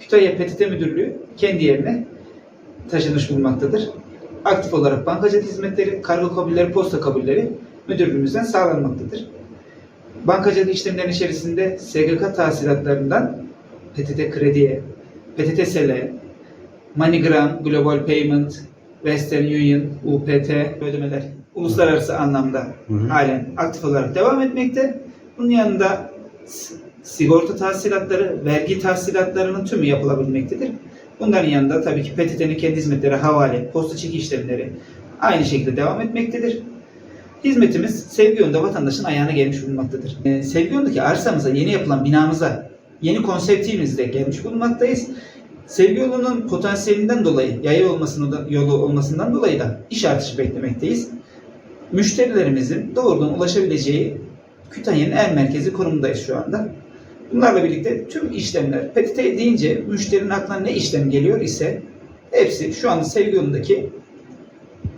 Kütahya PTT Müdürlüğü kendi yerine taşınmış bulunmaktadır. Aktif olarak bankacılık hizmetleri, kargo kabulleri, posta kabulleri müdürlüğümüzden sağlanmaktadır. Bankacılık işlemlerinin içerisinde SGK tahsilatlarından PTT Kredi'ye, PTT Sel'e, MoneyGram, Global Payment, Western Union, UPT ödemeler uluslararası anlamda Hı hı. halen aktif olarak devam etmekte. Bunun yanında sigorta tahsilatları, vergi tahsilatlarının tümü yapılabilmektedir. Bunların yanında tabii ki PTT'nin kendi hizmetleri, havale, posta çeki işlemleri aynı şekilde devam etmektedir. Hizmetimiz Sevgi Yolunda vatandaşın ayağına gelmiş bulunmaktadır. Ee, Sevgi Yolundaki arsamıza, yeni yapılan binamıza, yeni konseptimizde gelmiş bulunmaktayız. Sevgi yolunun potansiyelinden dolayı, yaya olmasının yolu olmasından dolayı da iş artışı beklemekteyiz. Müşterilerimizin doğrudan ulaşabileceği Kütahya'nın en merkezi konumundayız şu anda. Bunlarla birlikte tüm işlemler, PTT deyince müşterinin aklına ne işlem geliyor ise hepsi şu anda Sevgi yolundaki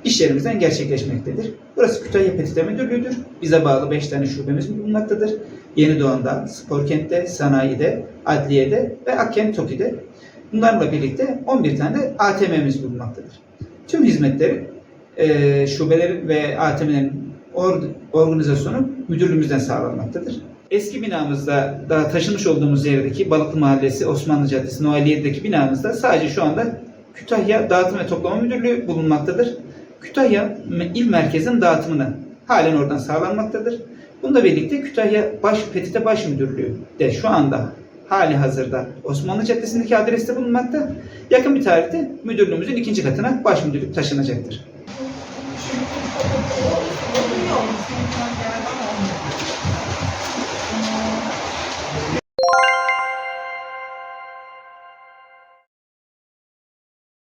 iş yerimizden gerçekleşmektedir. Burası Kütahya PTT Müdürlüğü'dür. Bize bağlı 5 tane şubemiz bulunmaktadır. Yeni Doğan'da, Sporkent'te, Sanayi'de, Adliye'de ve Akkent Toki'de. Bunlarla birlikte 11 tane de ATM'miz bulunmaktadır. Tüm hizmetleri e, şubelerin ve ATM'lerin or- organizasyonu müdürlüğümüzden sağlanmaktadır. Eski binamızda daha taşınmış olduğumuz yerdeki Balıklı Mahallesi, Osmanlı Caddesi, Noaliye'deki binamızda sadece şu anda Kütahya Dağıtım ve Toplama Müdürlüğü bulunmaktadır. Kütahya il merkezinin dağıtımına halen oradan sağlanmaktadır. Bununla birlikte Kütahya Baş Petite Baş Müdürlüğü de şu anda hali hazırda Osmanlı Caddesi'ndeki adreste bulunmakta. Yakın bir tarihte müdürlüğümüzün ikinci katına baş müdürlük taşınacaktır.